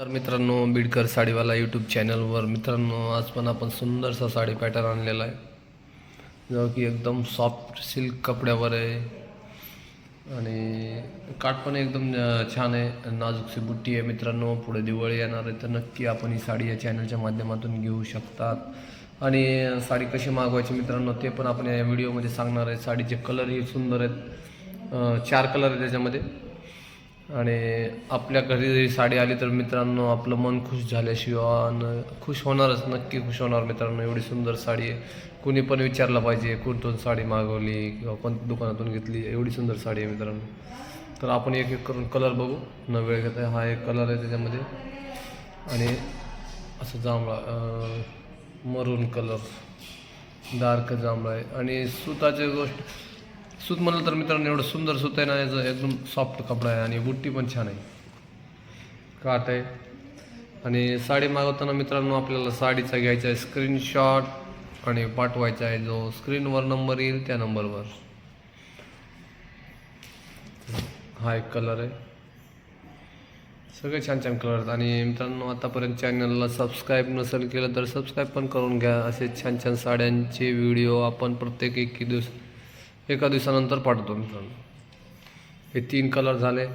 तर मित्रांनो बीडकर साडीवाला यूट्यूब चॅनलवर मित्रांनो आज पण आपण सुंदरसा साडी पॅटर्न आणलेला आहे. जो की एकदम सॉफ्ट सिल्क कपड्यावर आहे. आणि काठ पण एकदम छान आहे. नाजूकशी बुट्टी आहे मित्रांनो पुढे दिवाळी येणार आहे तर नक्की आपण ही साडी या चॅनलच्या माध्यमातून घेऊ शकतात. आणि साडी कशी मागवायची मित्रांनो ते पण आपण या व्हिडिओमध्ये सांगणार आहे. साडीचे कलरही सुंदर आहेत. चार कलर आहे त्याच्यामध्ये. आणि आपल्या घरी जरी साडी आली तर मित्रांनो आपलं मन खुश झाल्याशिवाय खुश होणारच नक्की खुश होणार मित्रांनो. एवढी सुंदर साडी आहे. कुणी पण विचारलं पाहिजे कुठून साडी मागवली किंवा कोणत्या दुकानातून घेतली? एवढी सुंदर साडी आहे मित्रांनो. तर आपण एक एक करून कलर बघू. न वेळ घेता हा एक कलर आहे त्याच्यामध्ये. आणि असं जांभळा मरून कलर डार्क जांभळा आहे. आणि सुताची गोष्ट सूत म्हणलं तर मित्रांनो एवढं सुंदर सूत आहे ना याचं एकदम सॉफ्ट कपडा आहे आणि बुट्टी पण छान आहे. काट आहे. आणि साडी मागवताना मित्रांनो आपल्याला साडीचा घ्यायचा आहे स्क्रीनशॉट आणि पाठवायचा आहे जो स्क्रीनवर नंबर येईल त्या नंबरवर हा एक कलर आहे. सगळे छान छान कलर आहेत. आणि मित्रांनो आतापर्यंत चॅनलला सबस्क्राईब नसेल केलं तर सबस्क्राईब पण करून घ्या. असे छान छान साड्यांचे व्हिडिओ आपण प्रत्येक एक दिवस एका दिवसानंतर पाठवतो मित्रांनो. हे तीन कलर झाले.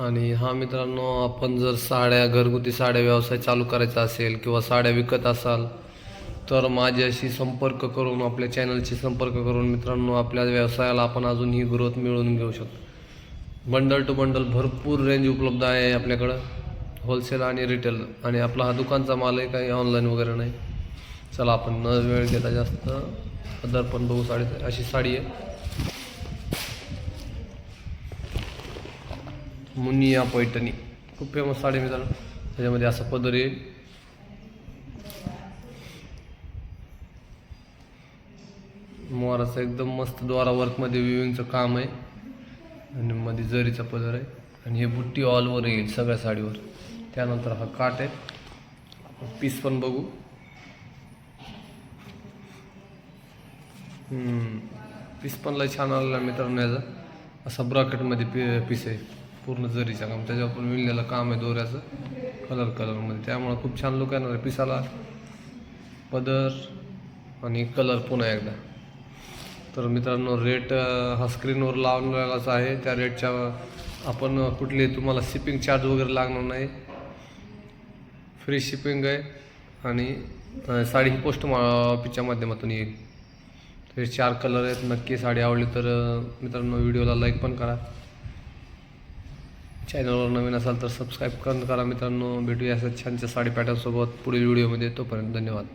आणि हा मित्रांनो आपण जर साड्या घरगुती साड्या व्यवसाय चालू करायचा असेल किंवा साड्या विकत असाल तर माझ्याशी संपर्क करून आपल्या चॅनलशी संपर्क करून मित्रांनो आपल्या व्यवसायाला आपण अजूनही ग्रोथ मिळवून घेऊ शकतो. बंडल टू बंडल भरपूर रेंज उपलब्ध आहे आपल्याकडं होलसेल आणि रिटेल आणि आपला हा दुकानचा मालही काही ऑनलाईन वगैरे नाही. चला आपण न वेळ घेता जास्त. पदर पण बघू साडी अशी साडी आहे. मुनिया पैठणी. खूप फेमस साडी मित्रांनो. त्याच्यामध्ये असा पदर येईल. मोराचं एकदम मस्त द्वारा वर्कमध्ये विविंगचं काम आहे. आणि मध्ये जरीचा पदर आहे. आणि हे बुट्टी ऑलवर येईल सगळ्या साडीवर. त्यानंतर हा काट आहे. पीस पण बघू. पीस पण लय छान आलेला मित्रांनो याचा. असा ब्रॉकेटमध्ये पी पीस आहे. पूर्ण जरीचं काम. त्याच्यावर पण विणलेलं काम आहे दोऱ्याचं. कलर कलरमध्ये त्यामुळं खूप छान लुक येणार आहे पिसाला. पदर आणि कलर पुन्हा एकदा. तर मित्रांनो रेट हा स्क्रीनवर लावलेलाच आहे. त्या रेटच्या आपण कुठले तुम्हाला शिपिंग चार्ज वगैरे लागणार नाही. फ्री शिपिंग आहे. आणि साडी ही पोस्ट ऑफिसच्या माध्यमातून येईल. हे चार कलर आहेत नक्की साडी आवडली तर मित्रांनो व्हिडिओला लाईक पण करा. चॅनलवर नवीन असाल तर सबस्क्राईब करून करा मित्रांनो. भेटूया अशा छानच्या साडी पॅटर्नसोबत पुढील व्हिडिओमध्ये तोपर्यंत धन्यवाद.